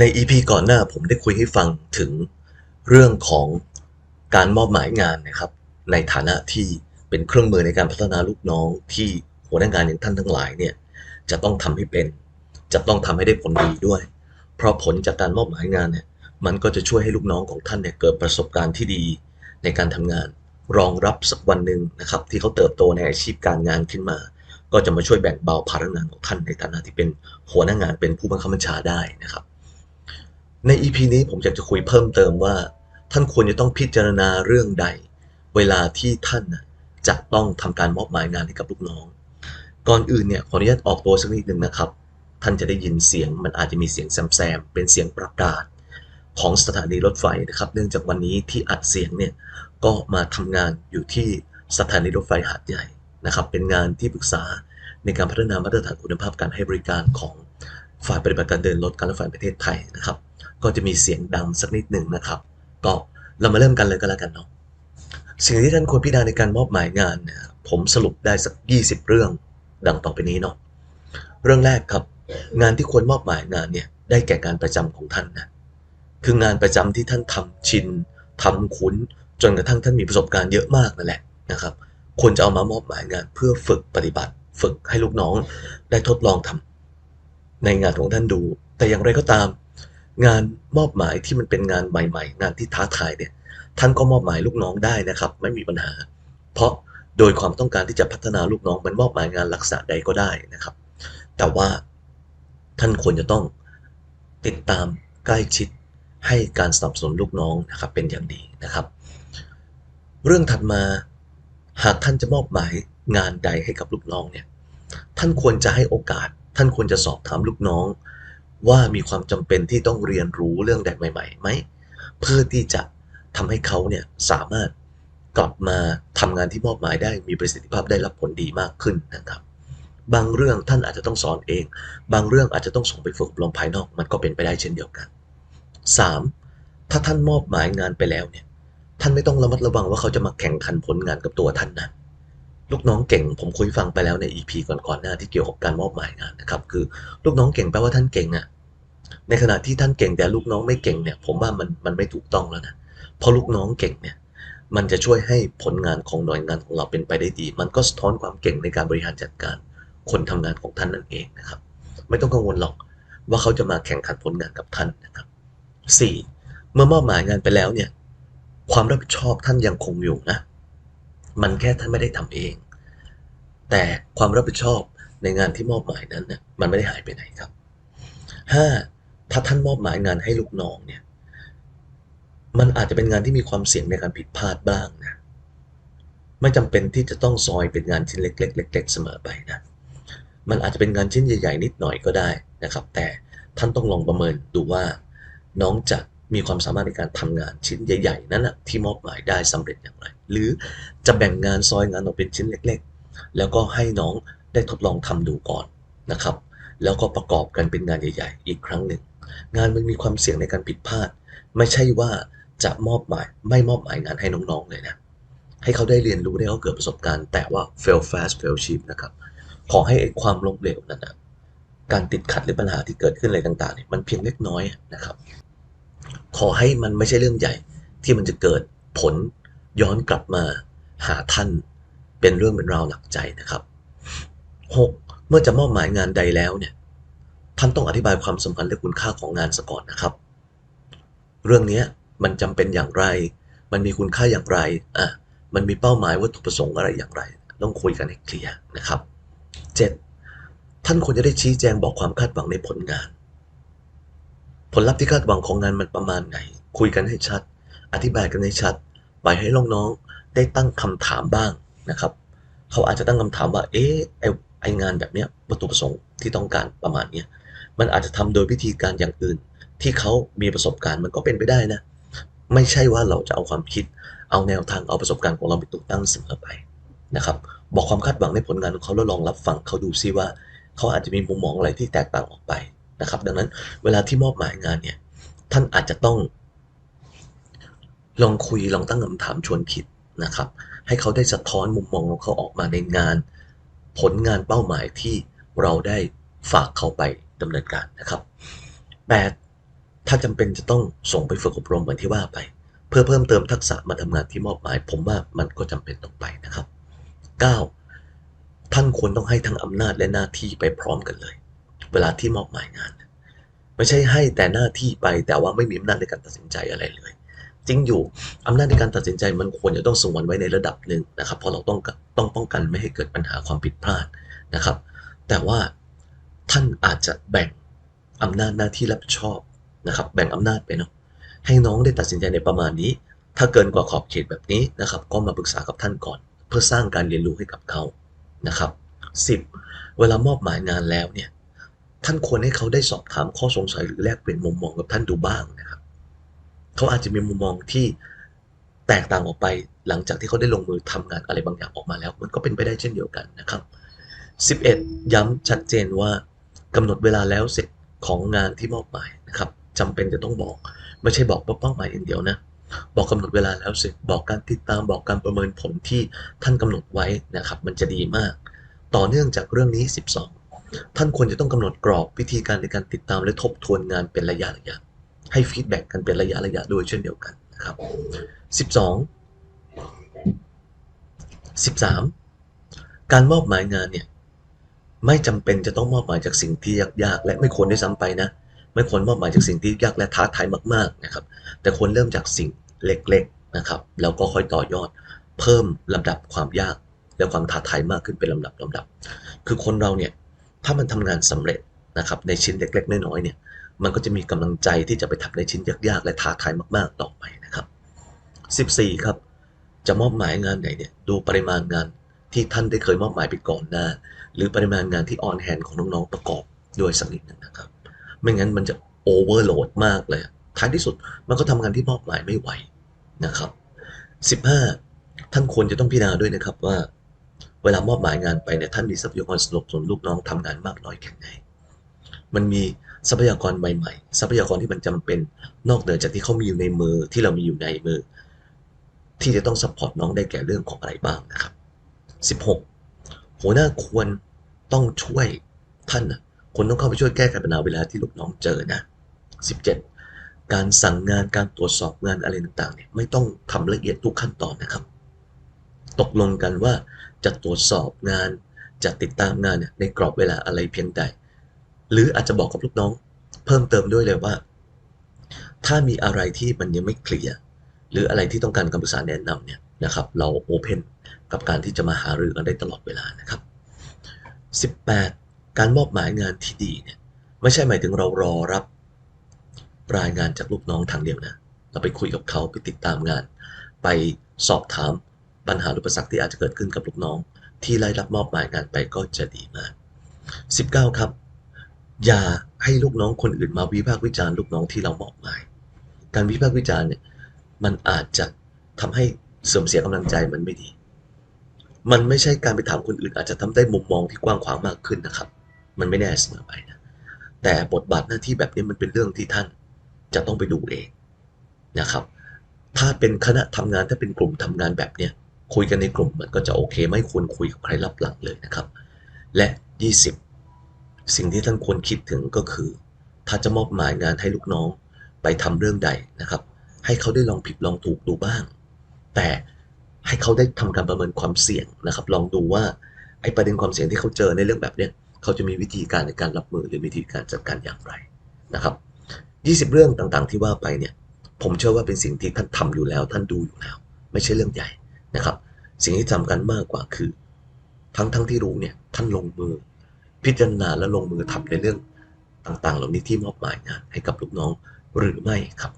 ใน EP ก่อนหน้าผมได้คุยให้ฟังถึงเรื่องของการมอบหมายงานนะครับ ในฐานะที่เป็นเครื่องมือในการพัฒนาลูกน้องที่หัวหน้างานอย่างท่านทั้งหลายเนี่ยจะต้องทำให้เป็น จะต้องทำให้ได้ผลดีด้วย เพราะผลจากการมอบหมายงานเนี่ยมันก็จะช่วยให้ลูกน้องของท่านเนี่ยเกิดประสบการณ์ที่ดีในการทำงาน รองรับสักวันหนึ่งนะครับที่เขาเติบโตในอาชีพการงานขึ้นมา ก็จะมาช่วยแบ่งเบาภาระงานของท่านในฐานะที่เป็นหัวหน้างานเป็นผู้บังคับบัญชาได้นะครับ ใน EP นี้ผมอยากจะคุยเพิ่มเติมว่า ท่านควรจะต้องพิจารณาเรื่องใด เวลาที่ท่านจะต้องทำการมอบหมายงานให้กับลูกน้อง ก่อนอื่นเนี่ยขออนุญาตออกตัวสักนิดหนึ่งนะครับ ท่านจะได้ยินเสียงมันอาจจะมีเสียงแซมๆเป็นเสียงประกาศของสถานีรถไฟนะครับ เนื่องจากวันนี้ที่อัดเสียงเนี่ยก็มาทำงานอยู่ที่สถานีรถไฟหาดใหญ่นะครับ เป็นงานที่ปรึกษาในการพัฒนามาตรฐานคุณภาพการให้บริการของฝ่ายปฏิบัติการเดินรถการรถไฟประเทศไทยนะครับ ก็จะมีเสียงดังสักนิดหนึ่งนะครับ ก็เรามาเริ่มกันเลยก็แล้วกันเนาะสิ่งที่ท่านควรพิจารณาในการมอบหมายงานเนี่ยผมสรุปได้สัก 20 เรื่องดังต่อไปนี้เนาะเรื่องแรกครับ งานที่ควรมอบหมายงานเนี่ยได้แก่การประจำของท่านนะคืองานประจำที่ท่านทำชินทำคุ้น จนกระทั่งท่านมีประสบการณ์เยอะมากนั่นแหละนะครับควรจะเอามามอบหมายงานเพื่อฝึกปฏิบัติ ฝึกให้ลูกน้องได้ทดลองทำในงานของท่านดู แต่อย่างไรก็ตาม งานมอบหมายที่มันเป็นงานใหม่ ๆ งานที่ท้าทายเนี่ยท่านก็มอบหมายลูกน้องได้นะครับ ไม่มีปัญหา เพราะโดยความต้องการที่จะพัฒนาลูกน้องมันมอบหมายงานลักษณะใดก็ได้นะครับ แต่ว่าท่านควรจะต้องติดตามใกล้ชิดให้การสนับสนุนลูกน้องนะครับเป็นอย่างดีนะครับ เรื่องถัดมาหากท่านจะมอบหมายงานใดให้กับลูกน้องเนี่ยท่านควรจะให้โอกาส ท่านควรจะสอบถามลูกน้อง ว่ามีความจำเป็นที่ต้องเรียนรู้เรื่องใดใหม่ๆไหมเพื่อที่จะทำให้เขาเนี่ยสามารถกลับมาทำงานที่มอบหมายได้มีประสิทธิภาพได้รับผลดีมากขึ้นนะครับ บางเรื่องท่านอาจจะต้องสอนเอง บางเรื่องอาจจะต้องส่งไปฝึกอบรมภายนอกมันก็เป็นไปได้เช่นเดียวกัน 3. ถ้าท่านมอบหมายงานไปแล้วเนี่ยท่านไม่ต้องระมัดระวังว่าเขาจะมาแข่งขันผลงานกับตัวท่านนะลูกน้องเก่งผมคุยฟังไปแล้วใน EP ก่อนๆหน้าที่เกี่ยวกับการมอบหมายงานนะครับ คือ ลูกน้องเก่งแปลว่าท่านเก่งอะ ในขณะที่ท่านเก่งแต่ลูกน้องไม่เก่งเนี่ยผมว่ามันมันไม่ถูกต้องแล้วนะเพราะลูกน้องเก่งเนี่ยมันจะช่วยให้ผลงานของหน่วยงานของเราเป็นไปได้ดี มันก็สะท้อนความเก่งในการบริหารจัดการ คนทำงานของท่านนั่นเองนะครับ ไม่ต้องกังวลหรอกว่าเขาจะมาแข่งขันผลงานกับท่านนะครับ 4. เมื่อมอบหมายงานไปแล้วเนี่ยความรับผิดชอบท่านยังคงอยู่นะ มันแค่ท่านไม่ได้ทำเอง แต่ความรับผิดชอบในงานที่มอบหมายนั้นเนี่ยมันไม่ได้หายไปไหนครับ 5. ถ้าท่านมอบหมายงานให้ลูกน้องเนี่ย มันอาจจะเป็นงานที่มีความเสี่ยงในการผิดพลาดบ้างนะ ไม่จำเป็นที่จะต้องซอยเป็นงานชิ้นเล็กๆเล็กๆเสมอไปนะ มันอาจจะเป็นงานชิ้นใหญ่ ๆ นิดหน่อยก็ได้นะครับ แต่ท่านต้องลองประเมินดูว่าน้องจะมีความสามารถในการทำงานชิ้นใหญ่ ๆ นั้นนะที่มอบหมายได้สำเร็จอย่างไร หรือจะแบ่งงานซอยงานออกเป็นชิ้นเล็ก ๆ แล้วก็ให้น้องได้ทดลองทำดูก่อนนะครับ แล้วก็ประกอบกันเป็นงานใหญ่ ๆ อีกครั้งหนึ่ง งานมันมีความเสี่ยงในการผิดพลาด ไม่ใช่ว่าจะมอบหมายไม่มอบหมายงานให้น้องๆเลยนะ ให้เขาได้เรียนรู้ได้เขาเกิดประสบการณ์ แต่ว่า fail fast fail cheap นะครับ ขอให้ไอ้ความล้มเหลวนั้นนะการติดขัดหรือปัญหาที่เกิดขึ้นอะไรต่างๆเนี่ยมันเพียงเล็กน้อยนะครับ ขอให้มันไม่ใช่เรื่องใหญ่ที่มันจะเกิดผลย้อนกลับมาหาท่านเป็นเรื่องเป็นราวหนักใจนะครับ 6. เมื่อจะมอบหมายงานใดแล้วเนี่ย ท่านต้องอธิบายความสำคัญและคุณค่าของงานซะก่อนนะครับ เรื่องนี้มันจำเป็นอย่างไร มันมีคุณค่าอย่างไรอะมันมีเป้าหมายวัตถุประสงค์อะไรอย่างไร ต้องคุยกันให้เคลียร์นะครับ 7. ท่านควรจะได้ชี้แจงบอกความคาดหวังในผลงาน ผลลัพธ์ที่คาดหวังของงานมันประมาณไหน คุยกันให้ชัด อธิบายกันให้ชัดปล่อยให้น้องๆได้ตั้งคำถามบ้างนะครับ เขาอาจจะตั้งคำถามว่า เอ๊ะไอไองานแบบเนี้ยวัตถุประสงค์ที่ต้องการประมาณเนี้ย มันอาจจะทำโดยวิธีการอย่างอื่น ที่เขามีประสบการณ์มันก็เป็นไปได้นะ ไม่ใช่ว่าเราจะเอาความคิด เอาแนวทางเอาประสบการณ์ของเราไปตุกตั้งเสมอไปนะครับ บอกความคาดหวังในผลงานของเขาแล้วลองรับฟังเขาดูซิว่า เขาอาจจะมีมุมมองอะไรที่แตกต่างออกไปนะครับ ดังนั้นเวลาที่มอบหมายงานเนี่ยท่านอาจจะต้อง ลองคุยลองตั้งคำถามชวนคิดนะครับ ให้เขาได้สะท้อนมุมมองของเขาออกมาในงาน ผลงานเป้าหมายที่เราได้ฝากเขาไป ดำเนินการนะครับ 8. ถ้าจำเป็นจะต้องส่งไปฝึกอบรมเหมือนที่ว่าไป เพื่อเพิ่มเติมทักษะมาทำงานที่มอบหมาย ผมว่ามันก็จำเป็นต้องไปนะครับ 9. ท่านควรต้องให้ทั้งอำนาจและหน้าที่ไปพร้อมกันเลย เวลาที่มอบหมายงาน ไม่ใช่ให้แต่หน้าที่ไปแต่ว่าไม่มีอำนาจในการตัดสินใจอะไรเลยจริงอยู่อำนาจในการตัดสินใจมันควรจะต้องสงวนไว้ในระดับหนึ่งนะครับเพราะเราต้องต้องป้องกันไม่ให้เกิดปัญหาความผิดพลาดนะครับ แต่ว่า ท่านอาจจะแบ่งอำนาจหน้าที่รับผิดชอบนะครับ แบ่งอำนาจไปเนาะให้น้องได้ตัดสินใจในประมาณนี้ ถ้าเกินกว่าขอบเขตแบบนี้นะครับ ก็มาปรึกษากับท่านก่อน เพื่อสร้างการเรียนรู้ให้กับเขานะครับ 10. เวลามอบหมายงานแล้วเนี่ยท่านควรให้เขาได้สอบถามข้อสงสัยหรือแลกเปลี่ยนมุมมองกับท่านดูบ้างนะครับ เขาอาจจะมีมุมมองที่แตกต่างออกไปหลังจากที่เขาได้ลงมือทำงานอะไรบางอย่างออกมาแล้ว มันก็เป็นไปได้เช่นเดียวกันนะครับ 11. ย้ำชัดเจนว่า กำหนดเวลาแล้วเสร็จของงานที่มอบหมายนะครับจำเป็นจะต้องบอก ไม่ใช่บอกเป้าหมายอย่างเดียวนะบอกกำหนดเวลาแล้วเสร็จบอกการติดตามบอกการประเมินผลที่ท่านกำหนดไว้นะครับมันจะดีมาก ต่อเนื่องจากเรื่องนี้ 12 ท่านควรจะต้องกำหนดกรอบวิธีการในการติดตามและทบทวนงานเป็นระยะระยะให้ฟีดแบ็กกันเป็นระยะระยะด้วยเช่นเดียวกันนะครับ 12 13 การมอบหมายงานเนี่ย ไม่จำเป็นจะต้องมอบหมายจากสิ่งที่ยากๆ และไม่ควรด้วยซ้ำไปนะ ไม่ควรมอบหมายจากสิ่งที่ยากและท้าทายมากๆนะครับ แต่ควรเริ่มจากสิ่งเล็กๆนะครับ แล้วก็ค่อยต่อยอด เพิ่มลำดับความยากและความท้าทายมากขึ้นเป็นลำดับลำดับ คือคนเราเนี่ยถ้ามันทำงานสำเร็จนะครับในชิ้นเล็กๆ น้อยๆเนี่ย มันก็จะมีกำลังใจที่จะไปทำในชิ้นยากๆ และท้าทายมากๆ ต่อไปนะครับ 14 ครับ จะมอบหมายงานไหนเนี่ยดูปริมาณงานที่ท่านได้เคยมอบหมายไปก่อนหน้า หรือปริมาณงานที่ออนแฮนของน้องๆประกอบด้วยสักนิดหนึงนะครับ ไม่งั้นมันจะโอเวอร์โหลดมากเลยท้ายที่สุดมันก็ทำงานที่มอบหมายไม่ไหวนะครับ 15 ท่านควรจะต้องพิจารณาด้วยนะครับว่า เวลามอบหมายงานไปเนี่ยท่านมีทรัพยากรสนับสนุนลูกน้องทำงานมากน้อยแค่ไหนมันมีทรัพยากรใหม่ๆ ทรัพยากรที่มันจำเป็นนอกเหนือจากที่เขามีอยู่ในมือที่เรามีอยู่ในมือ ที่จะต้องซัพพอร์ตน้องได้แก่เรื่องของอะไรบ้างนะครับ 16 หัวหน้าควรต้องช่วยท่านนะควรต้องเข้าไปช่วยแก้ไขปัญหาเวลาที่ลูกน้องเจอนะ 17 การสั่งงานการตรวจสอบงานอะไรต่างๆเนี่ยไม่ต้องทำละเอียดทุกขั้นตอนนะครับ ตกลงกันว่าจะตรวจสอบงานจะติดตามงานเนี่ยในกรอบเวลาอะไรเพียงใด หรืออาจจะบอกกับลูกน้อง เพิ่มเติมด้วยเลยว่า ถ้ามีอะไรที่มันยังไม่เคลียร์หรืออะไรที่ต้องการคำปรึกษาแนะนำเนี่ยนะครับ เราโอเพน กับการที่จะมาหารือกันได้ตลอดเวลานะครับ 18 การมอบหมายงานที่ดีเนี่ยไม่ใช่หมายถึงเรารอรับรายงานจากลูกน้องทางเดียวนะ เราไปคุยกับเขาไปติดตามงาน ไปสอบถามปัญหาอุปสรรคที่อาจจะเกิดขึ้นกับลูกน้อง ที่ไล่รับมอบหมายงานไปก็จะดีมาก 19 ครับ อย่าให้ลูกน้องคนอื่นมาวิพากษ์วิจารณ์ลูกน้องที่เรามอบหมาย การวิพากษ์วิจารณ์เนี่ยมันอาจจะทำให้เสื่อมเสียกำลังใจมันไม่ดี มันไม่ใช่การไปถามคนอื่น อาจจะทำได้มุมมองที่กว้างขวางมากขึ้นนะครับ มันไม่แน่เสมอไปนะแต่บทบาทหน้าที่แบบนี้มันเป็นเรื่องที่ท่านจะต้องไปดูเองนะครับ ถ้าเป็นคณะทำงานถ้าเป็นกลุ่มทำงานแบบเนี้ยคุยกันในกลุ่มมันก็จะโอเค ไม่ควรคุยกับใครรับหลังเลยนะครับ และ 20 สิ่งที่ท่านควรคิดถึงก็คือ ถ้าจะมอบหมายงานให้ลูกน้องไปทำเรื่องใดนะครับ ให้เขาได้ลองผิดลองถูกดูบ้าง แต่ ให้เขาได้ทำการประเมินความเสี่ยงนะครับ ลองดูว่าไอ้ประเด็นความเสี่ยงที่เขาเจอในเรื่องแบบเนี้ยเขาจะมีวิธีการในการรับมือหรือวิธีการจัดการอย่างไรนะครับ 20 เรื่องต่างๆ ที่ว่าไปเนี่ยผมเชื่อว่าเป็นสิ่งที่ท่านทำอยู่แล้ว ท่านดูอยู่แล้ว ไม่ใช่เรื่องใหญ่นะครับ สิ่งที่สำคัญมากกว่าคือ ทั้งทั้งที่รู้เนี่ยท่านลงมือ พิจารณาและลงมือทำในเรื่องต่างๆ เหล่านี้ที่มอบหมายงานให้กับลูกน้องหรือไม่ครับ